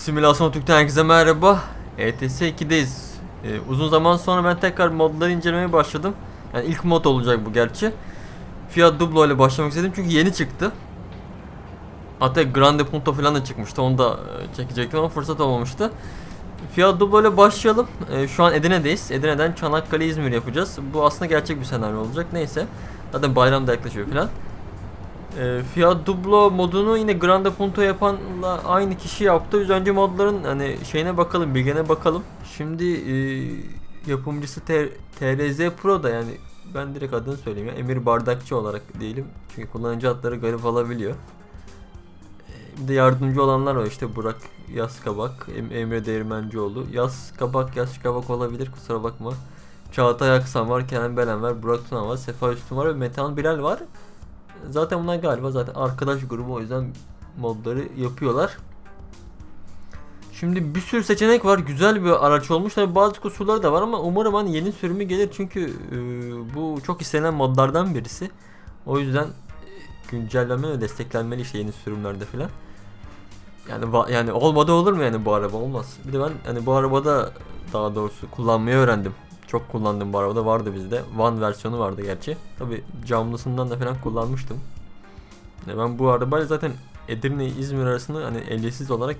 Simülasyon Türk'ten herkese merhaba. ETS 2'deyiz. Ee, uzun zaman sonra ben tekrar modları incelemeye başladım. Yani ilk mod olacak bu gerçi. Fiat Dublo ile başlamak istedim çünkü yeni çıktı. Hatta Grande Punto falan da çıkmıştı. Onu da e, çekecektim ama fırsat olmamıştı. Fiat Dublo ile başlayalım. Ee, şu an Edirne'deyiz. Edirne'den Çanakkale İzmir yapacağız. Bu aslında gerçek bir senaryo olacak. Neyse. Zaten bayram da yaklaşıyor falan. E, Fiat Dublo modunu yine Grande Punto yapanla aynı kişi yaptı. Biz önce modların hani şeyine bakalım, bilgine bakalım. Şimdi e, yapımcısı TRZ Pro da yani ben direkt adını söyleyeyim ya Emir Bardakçı olarak diyelim. Çünkü kullanıcı adları garip olabiliyor. E, Bir de yardımcı olanlar var işte Burak Yaz Kabak, Em- Emre Değirmencioğlu. Yaz Kabak, Yaz Kabak olabilir kusura bakma. Çağatay Aksan var, Kenan Belen var, Burak Tuna var, Sefa Üstün var ve Metehan Bilal var. Zaten bunlar galiba zaten arkadaş grubu o yüzden modları yapıyorlar. Şimdi bir sürü seçenek var. Güzel bir araç olmuş. Tabii bazı kusurları da var ama umarım hani yeni sürümü gelir çünkü e, bu çok istenen modlardan birisi. O yüzden e, güncelleme ve desteklenmeli işte yeni sürümlerde falan. Yani yani olmadı olur mu yani bu araba olmaz. Bir de ben hani bu arabada daha doğrusu kullanmayı öğrendim. Çok kullandım bu arabada vardı bizde. One versiyonu vardı gerçi. Tabi camlısından da falan kullanmıştım. Ya ben bu arabayla zaten Edirne İzmir arasında hani ehliyetsiz olarak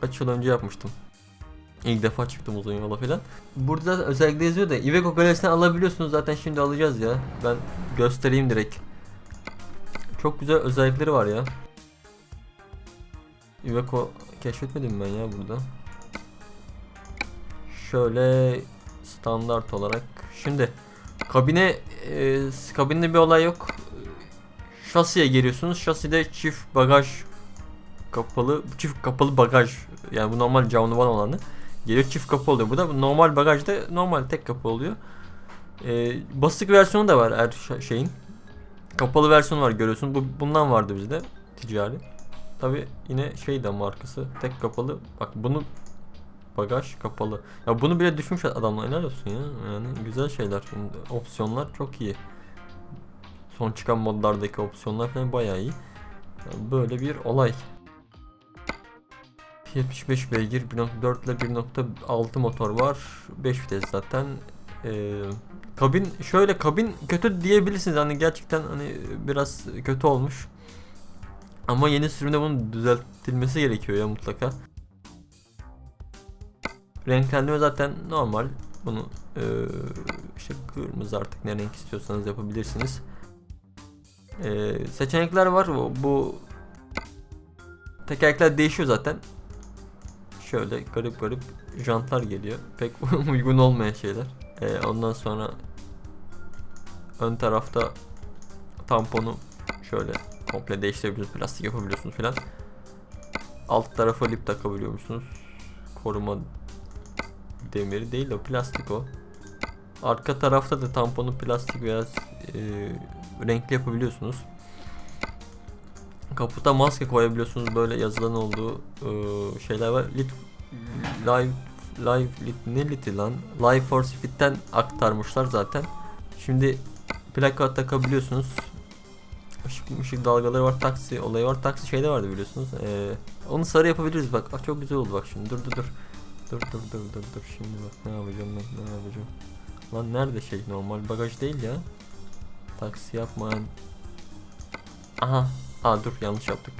kaç yıl önce yapmıştım. İlk defa çıktım uzun yola falan. Burada da özellikle yazıyor da Iveco galerisinden alabiliyorsunuz zaten şimdi alacağız ya. Ben göstereyim direkt. Çok güzel özellikleri var ya. Iveco keşfetmedim ben ya burada. Şöyle standart olarak. Şimdi kabine e, kabinde bir olay yok. Şasiye giriyorsunuz. Şaside çift bagaj kapalı çift kapalı bagaj yani bu normal camlı van olanı geliyor çift kapı oluyor. Bu da normal bagajda normal tek kapı oluyor. E, basık versiyonu da var her şeyin. Kapalı versiyonu var görüyorsun. Bu bundan vardı bizde ticari. Tabi yine şey de markası tek kapalı. Bak bunu bagaj kapalı. Ya bunu bile düşmüş adamlar helal olsun ya. Yani güzel şeyler. Opsiyonlar çok iyi. Son çıkan modlardaki opsiyonlar falan bayağı iyi. Böyle bir olay. 75 beygir 1.4 ile 1.6 motor var. 5 vites zaten. Ee, kabin şöyle kabin kötü diyebilirsiniz. Hani gerçekten hani biraz kötü olmuş. Ama yeni sürümde bunun düzeltilmesi gerekiyor ya mutlaka. Renklendirme zaten normal. Bunu eee, işte kırmızı artık ne renk istiyorsanız yapabilirsiniz. Eee, seçenekler var. Bu, bu tekerlekler değişiyor zaten. Şöyle garip garip jantlar geliyor. Pek uygun olmayan şeyler. Eee, ondan sonra ön tarafta tamponu şöyle komple değiştirebiliyorsunuz. Plastik yapabiliyorsunuz filan. Alt tarafa lip takabiliyor musunuz? Koruma demiri değil de plastik o. Arka tarafta da tamponu plastik veya e, renkli yapabiliyorsunuz. Kaputa maske koyabiliyorsunuz böyle yazılan olduğu e, şeyler var. Lit, live live lit ne liti lan? Live for Speed'den aktarmışlar zaten. Şimdi plaka takabiliyorsunuz. Işık, ışık dalgaları var, taksi olayı var. Taksi şeyde vardı biliyorsunuz. Ee, onu sarı yapabiliriz bak. Ah, çok güzel oldu bak şimdi. Dur dur dur. Dur dur dur dur dur şimdi bak ne yapacağım ben ne yapacağım. Lan nerede şey normal bagaj değil ya. Taksi yapmayın. Aha. Aa dur yanlış yaptık.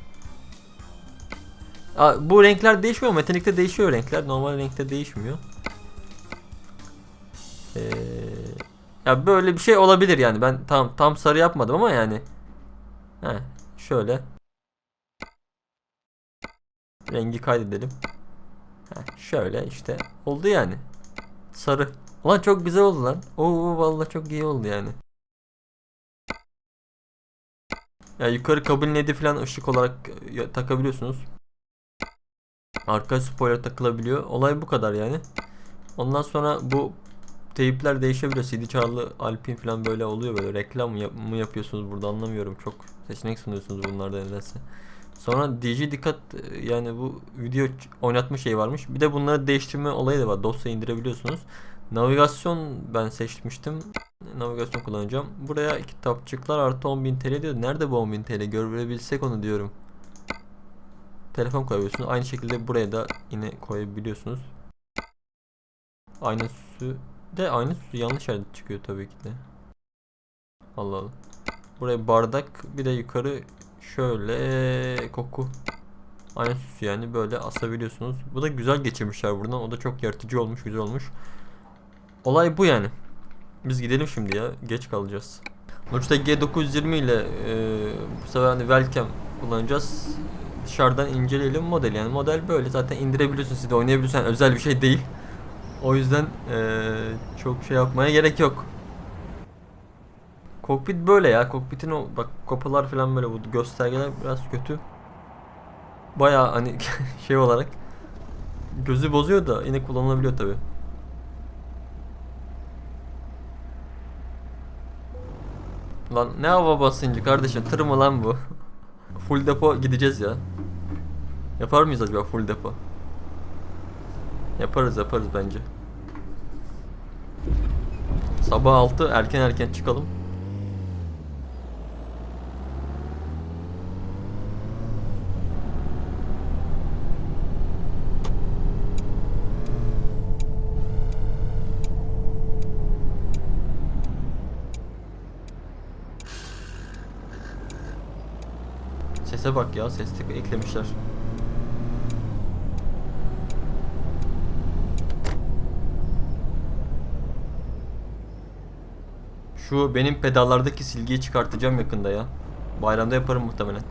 Aa, bu renkler değişmiyor. Metalikte değişiyor renkler. Normal renkte değişmiyor. Ee, ya böyle bir şey olabilir yani. Ben tam tam sarı yapmadım ama yani. He, şöyle. Rengi kaydedelim. Şöyle işte oldu yani. Sarı. Ulan çok güzel oldu lan. Oo vallahi çok iyi oldu yani. Ya yukarı kabin ledi falan ışık olarak e, takabiliyorsunuz. Arka spoiler takılabiliyor. Olay bu kadar yani. Ondan sonra bu teypler değişebiliyor. CD çağrılı Alpin falan böyle oluyor böyle reklam mı, yap- mı yapıyorsunuz burada anlamıyorum. Çok seçenek sunuyorsunuz bunlarda nedense. Sonra DJ dikkat e, yani bu video oynatma şey varmış. Bir de bunları değiştirme olayı da var. Dosya indirebiliyorsunuz. Navigasyon ben seçmiştim. Navigasyon kullanacağım. Buraya kitapçıklar artı 10.000 TL diyor. Nerede bu 10.000 TL? Görebilsek onu diyorum. telefon koyabiliyorsunuz. Aynı şekilde buraya da yine koyabiliyorsunuz. Aynı su de aynı su yanlış yerde çıkıyor tabii ki de. Allah Allah. Buraya bardak bir de yukarı şöyle koku. Aynı süs yani böyle asabiliyorsunuz. Bu da güzel geçirmişler buradan. O da çok yaratıcı olmuş, güzel olmuş. Olay bu yani. Biz gidelim şimdi ya. Geç kalacağız. Logitech G920 ile e, bu sefer hani Wellcam kullanacağız. Dışarıdan inceleyelim model yani model böyle zaten indirebiliyorsun siz de oynayabiliyorsun Yani özel bir şey değil. O yüzden e, çok şey yapmaya gerek yok. Kokpit böyle ya. Kokpitin o bak kapılar falan böyle bu göstergeler biraz kötü. Baya hani şey olarak gözü bozuyor da yine kullanılabiliyor tabi. Lan ne hava basıncı kardeşim tır mı lan bu? full depo gideceğiz ya. Yapar mıyız acaba full depo? Yaparız yaparız bence. Sabah 6 erken erken çıkalım. Sese bak ya ses tek- eklemişler. Şu benim pedallardaki silgiyi çıkartacağım yakında ya. Bayramda yaparım muhtemelen.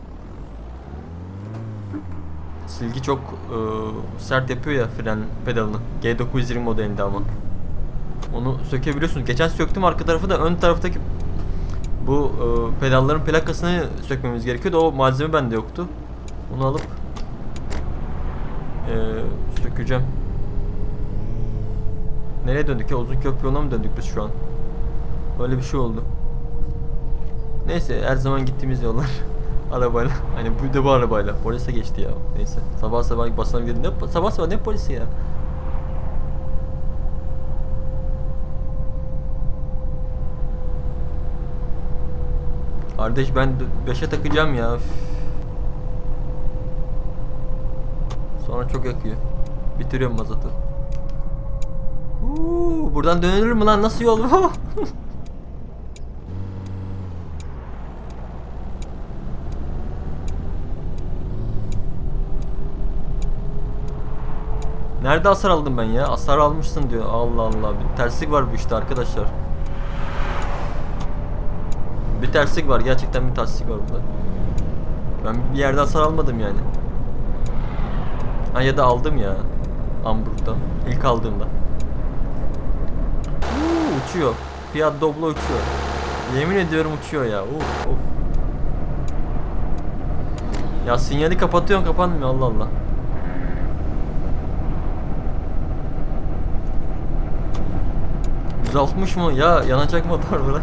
Silgi çok e, sert yapıyor ya fren pedalını. G920 modelinde ama. Onu sökebiliyorsunuz. Geçen söktüm arka tarafı da ön taraftaki bu e, pedalların plakasını sökmemiz gerekiyordu. O malzeme bende yoktu. Onu alıp e, sökeceğim. Nereye döndük ya? Uzun köprü yoluna mı döndük biz şu an? Öyle bir şey oldu. Neyse her zaman gittiğimiz yollar arabayla. Hani bu da bu arabayla. Polise geçti ya. Neyse. Sabah sabah basalım dedim. Ne, sabah sabah ne polisi ya? Kardeş ben 5'e takacağım ya. Üf. Sonra çok yakıyor. Bitiriyorum mazotu. Uuu, buradan dönülür mü lan? Nasıl yol? Nerede hasar aldım ben ya? Hasar almışsın diyor. Allah Allah. Bir terslik var bu işte arkadaşlar. Bir terslik var. Gerçekten bir terslik var burada. Ben bir yerde hasar yani. Ha ya da aldım ya. Hamburg'da. İlk aldığımda. Uuu, uçuyor. Fiat Doblo uçuyor. Yemin ediyorum uçuyor ya. Uf, of. Ya sinyali kapatıyorsun kapanmıyor Allah Allah. ...160 mı? Ya yanacak motor bırak.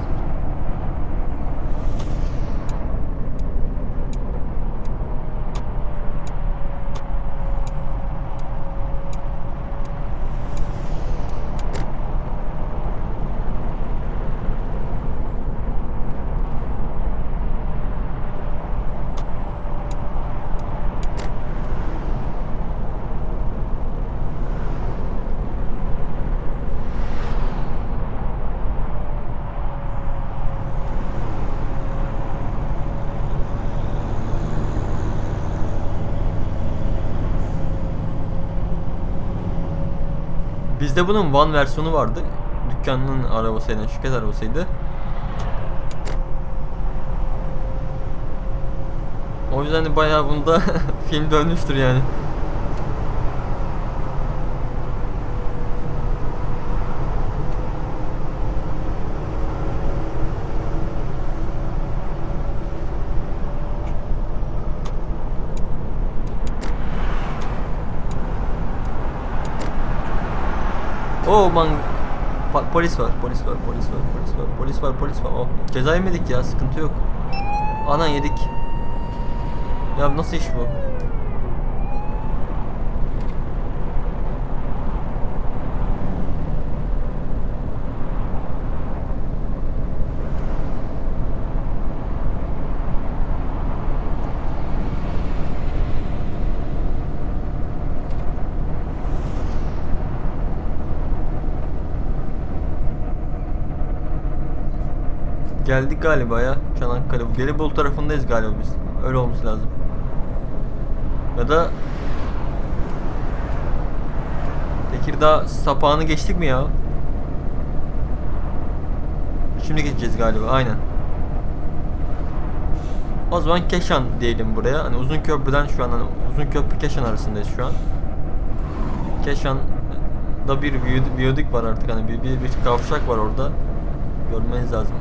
Bizde bunun van versiyonu vardı. Dükkanın arabasıydı, şirket arabasıydı. O yüzden de bayağı bunda film dönmüştür yani. Oh man polis var, polis var, polis var, polis var, polis var, polis var. Oh, ceza yemedik ya, sıkıntı yok. Anan yedik. Ya nasıl iş bu? Geldik galiba ya Çanakkale. Gelibolu tarafındayız galiba biz. Öyle olması lazım. Ya da Tekirdağ sapağını geçtik mi ya? Şimdi geçeceğiz galiba aynen. O zaman Keşan diyelim buraya. Hani uzun köprüden şu an hani uzun köprü Keşan arasındayız şu an. Keşan'da bir viyod- viyodük var artık hani bir, bir, bir kavşak var orada. Görmeniz lazım.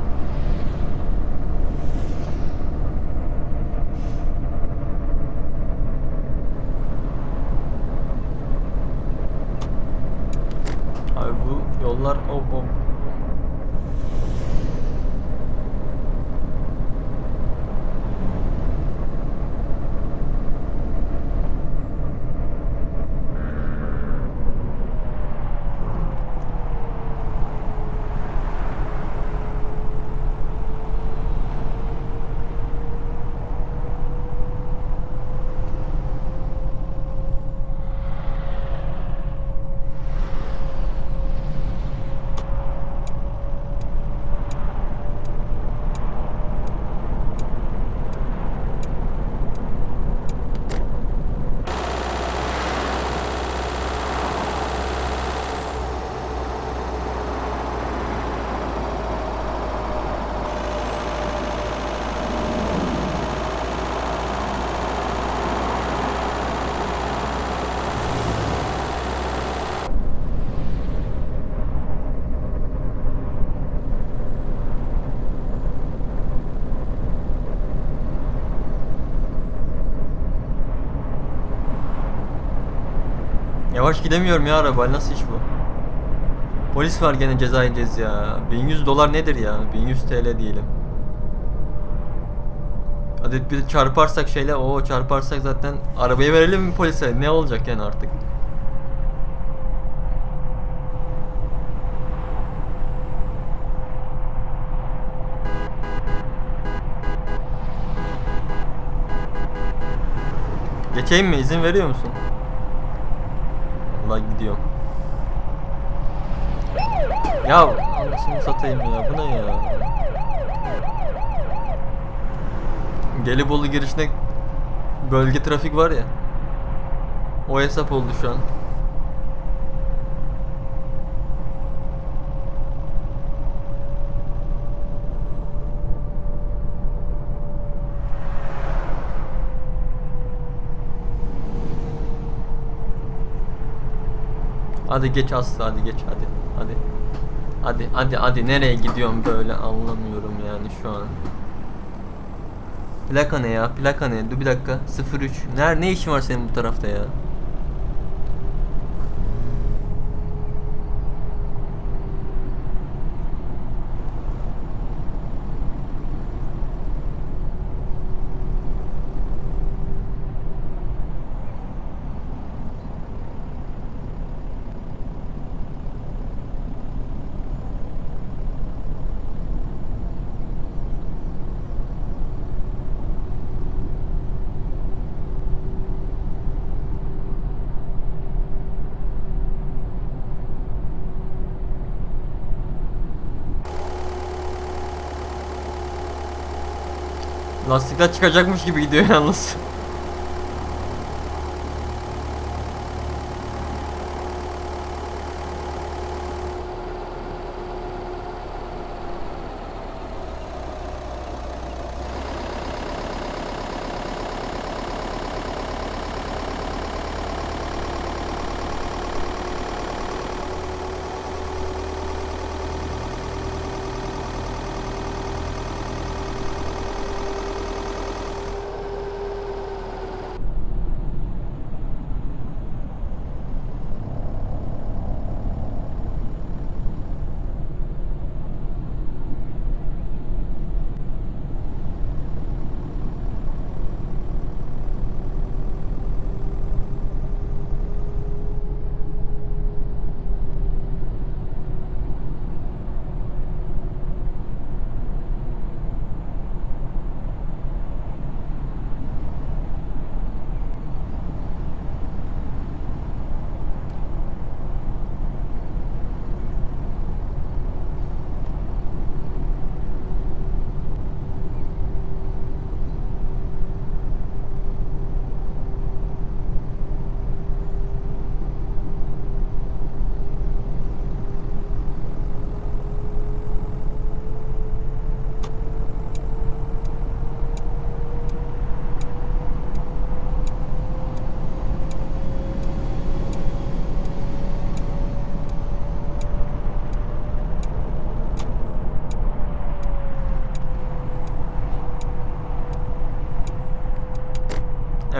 Bu Yavaş gidemiyorum ya araba. Nasıl iş bu? Polis var gene ceza yiyeceğiz ya. 1100 dolar nedir ya? 1100 TL diyelim. Hadi bir çarparsak şeyle o çarparsak zaten arabayı verelim mi polise? Ne olacak yani artık? Geçeyim mi? İzin veriyor musun? Allah gidiyorum. Ya anasını satayım ya. Bu ne ya? Gelibolu girişinde bölge trafik var ya. O hesap oldu şu an. Hadi geç Aslı hadi geç hadi. Hadi. Hadi hadi hadi nereye gidiyorum böyle anlamıyorum yani şu an. Plaka ne ya? Plaka ne? Dur bir dakika. 03. Ner ne işin var senin bu tarafta ya? Lastikler çıkacakmış gibi gidiyor yalnız.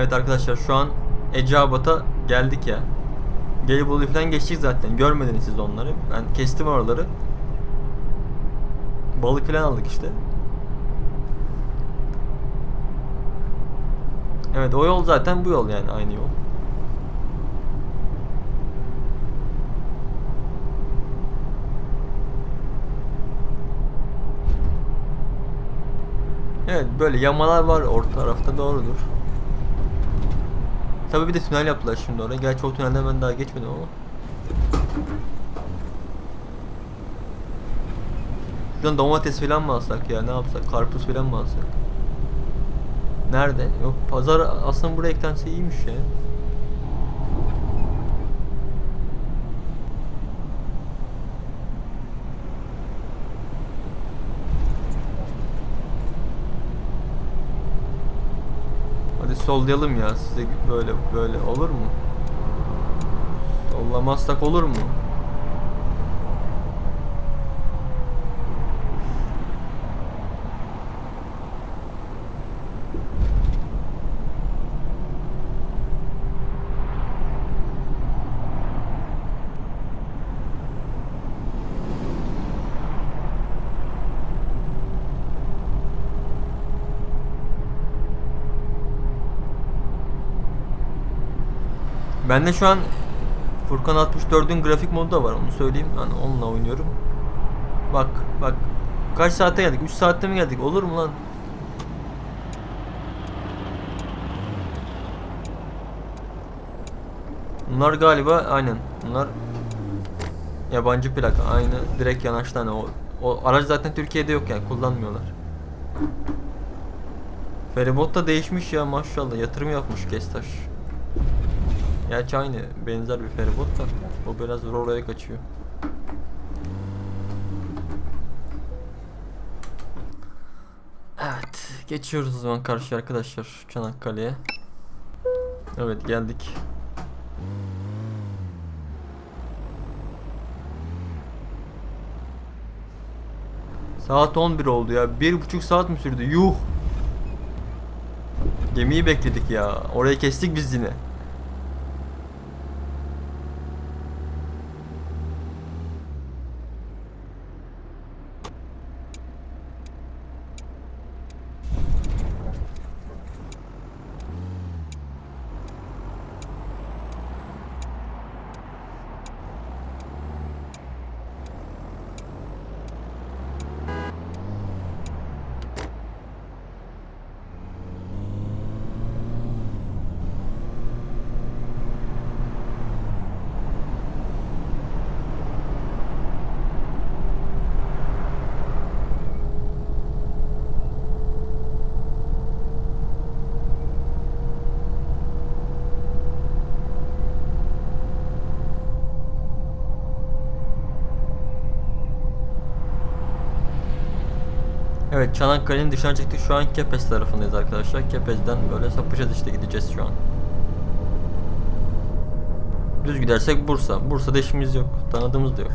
Evet arkadaşlar şu an Eceabat'a geldik ya. Gelibolu'yu falan geçtik zaten. Görmediniz siz onları. Ben kestim oraları. Balık falan aldık işte. Evet o yol zaten bu yol yani aynı yol. Evet böyle yamalar var orta tarafta doğrudur. Tabi bir de tünel yaptılar şimdi oraya. Gerçi o tünelden ben daha geçmedim ama. Şuradan domates falan mı alsak ya ne yapsak? Karpuz falan mı alsak? Nerede? Yok pazar aslında buraya eklense iyiymiş ya. Hadi sollayalım ya size böyle böyle olur mu? Sollamazsak olur mu? Bende şu an Furkan 64'ün grafik modu da var onu söyleyeyim. Hani onunla oynuyorum. Bak bak. Kaç saatte geldik? 3 saatte mi geldik? Olur mu lan? Bunlar galiba aynen. Bunlar yabancı plaka. Aynı direkt yanaştan o o araç zaten Türkiye'de yok yani kullanmıyorlar. Feribot da değişmiş ya maşallah yatırım yapmış Kestaş. Gerçi aynı benzer bir feribot da o biraz Roro'ya kaçıyor. Evet geçiyoruz o zaman karşı arkadaşlar Çanakkale'ye. Evet geldik. Saat 11 oldu ya. Bir buçuk saat mi sürdü? Yuh. Gemiyi bekledik ya. Oraya kestik biz yine. Evet Çanakkale'nin dışına çıktık. Şu an Kepez tarafındayız arkadaşlar. Kepez'den böyle sapacağız işte gideceğiz şu an. Düz gidersek Bursa. Bursa'da işimiz yok. Tanıdığımız da yok.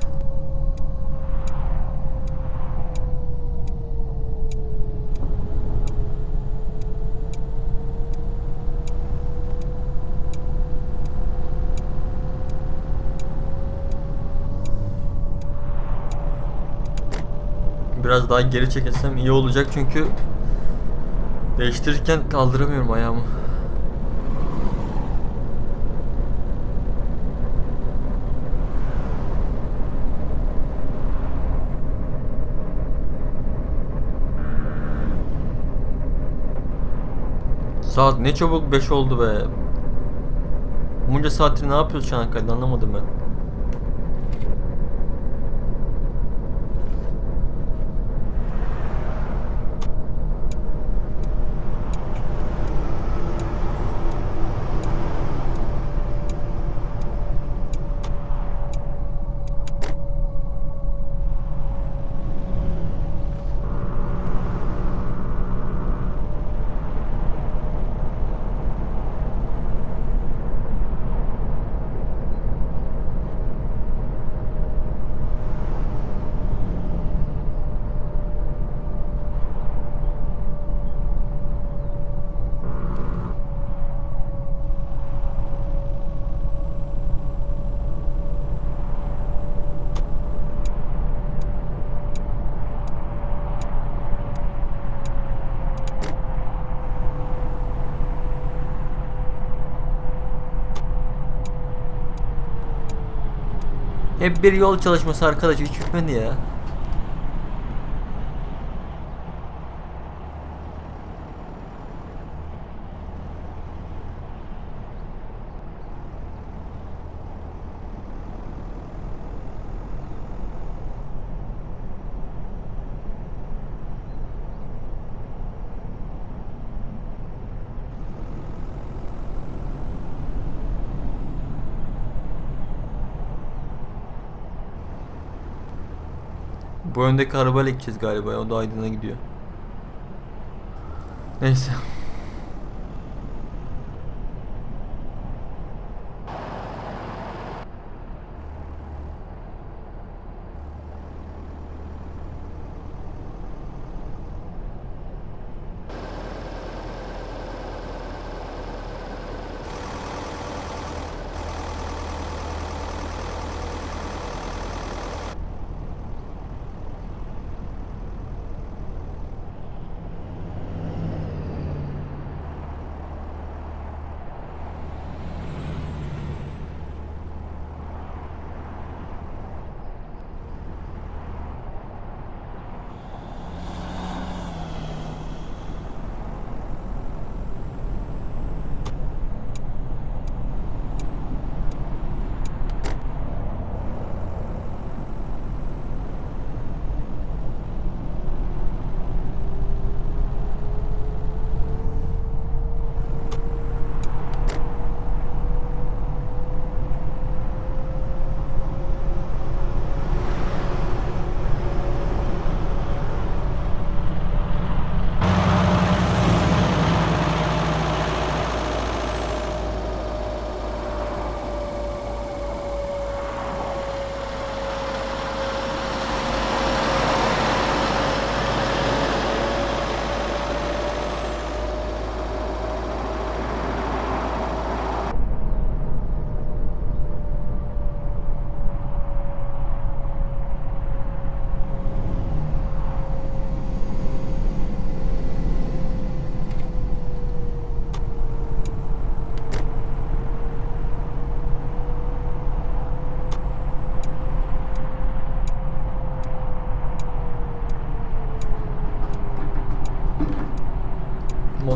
Biraz daha geri çekilsem iyi olacak çünkü değiştirirken kaldıramıyorum ayağımı. Saat ne çabuk 5 oldu be. Bunca saattir ne yapıyoruz Çanakkale'de anlamadım ben. Hep bir yol çalışması arkadaş hiç bitmedi ya. Öndeki arabayla gideceğiz galiba. O da Aydın'a gidiyor. Neyse.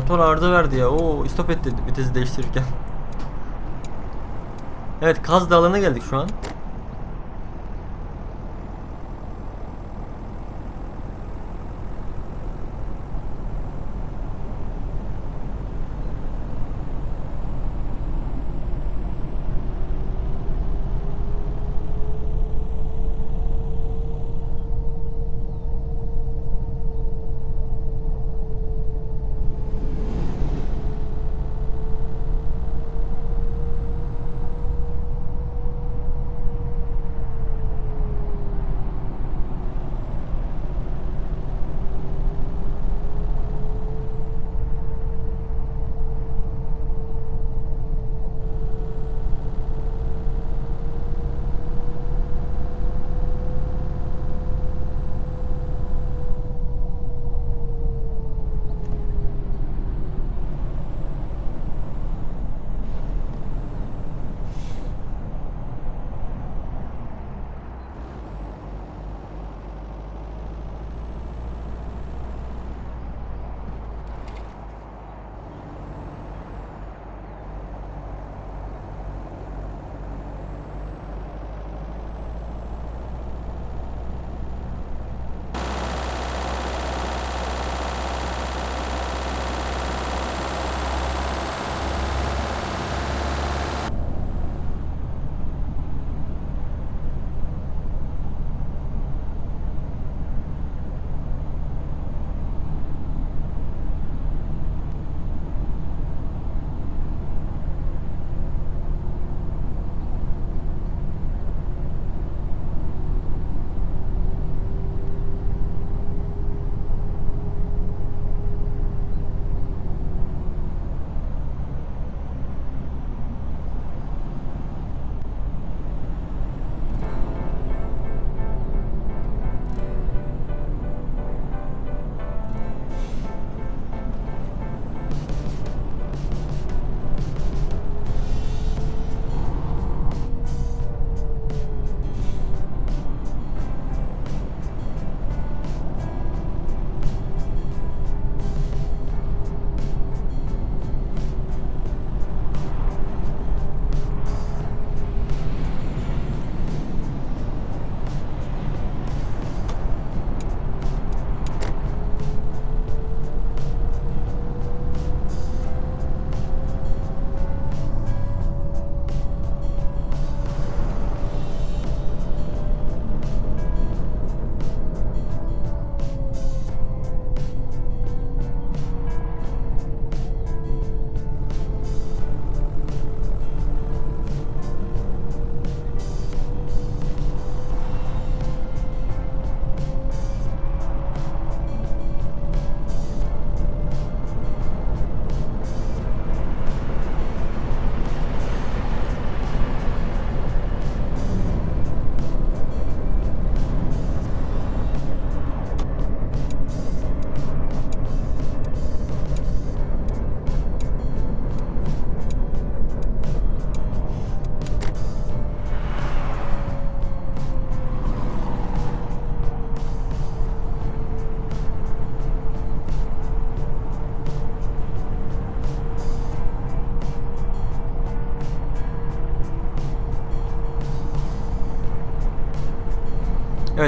Motor arıza verdi ya. Oo stop etti vitesi değiştirirken. Evet Kaz Dağları'na geldik şu an.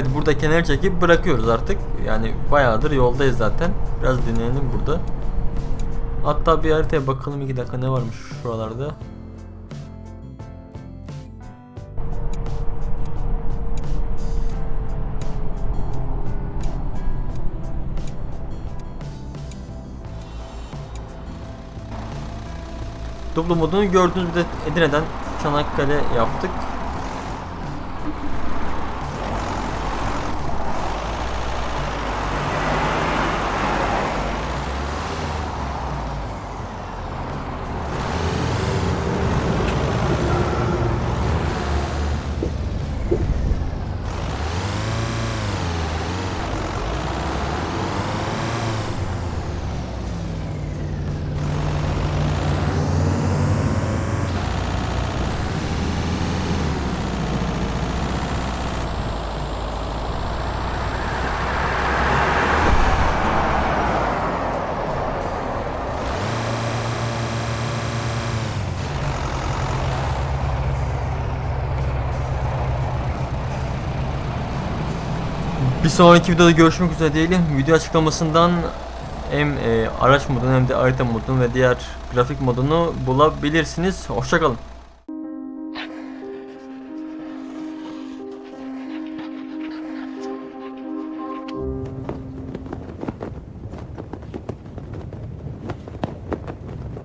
Evet burada kenara çekip bırakıyoruz artık. Yani bayağıdır yoldayız zaten. Biraz dinlenelim burada. Hatta bir haritaya bakalım iki dakika ne varmış şuralarda. Dublo modunu gördüğünüz bir de Edirne'den Çanakkale yaptık. Sonraki videoda görüşmek üzere diyelim. Video açıklamasından hem e, araç modunu hem de harita modunu ve diğer grafik modunu bulabilirsiniz. Hoşçakalın.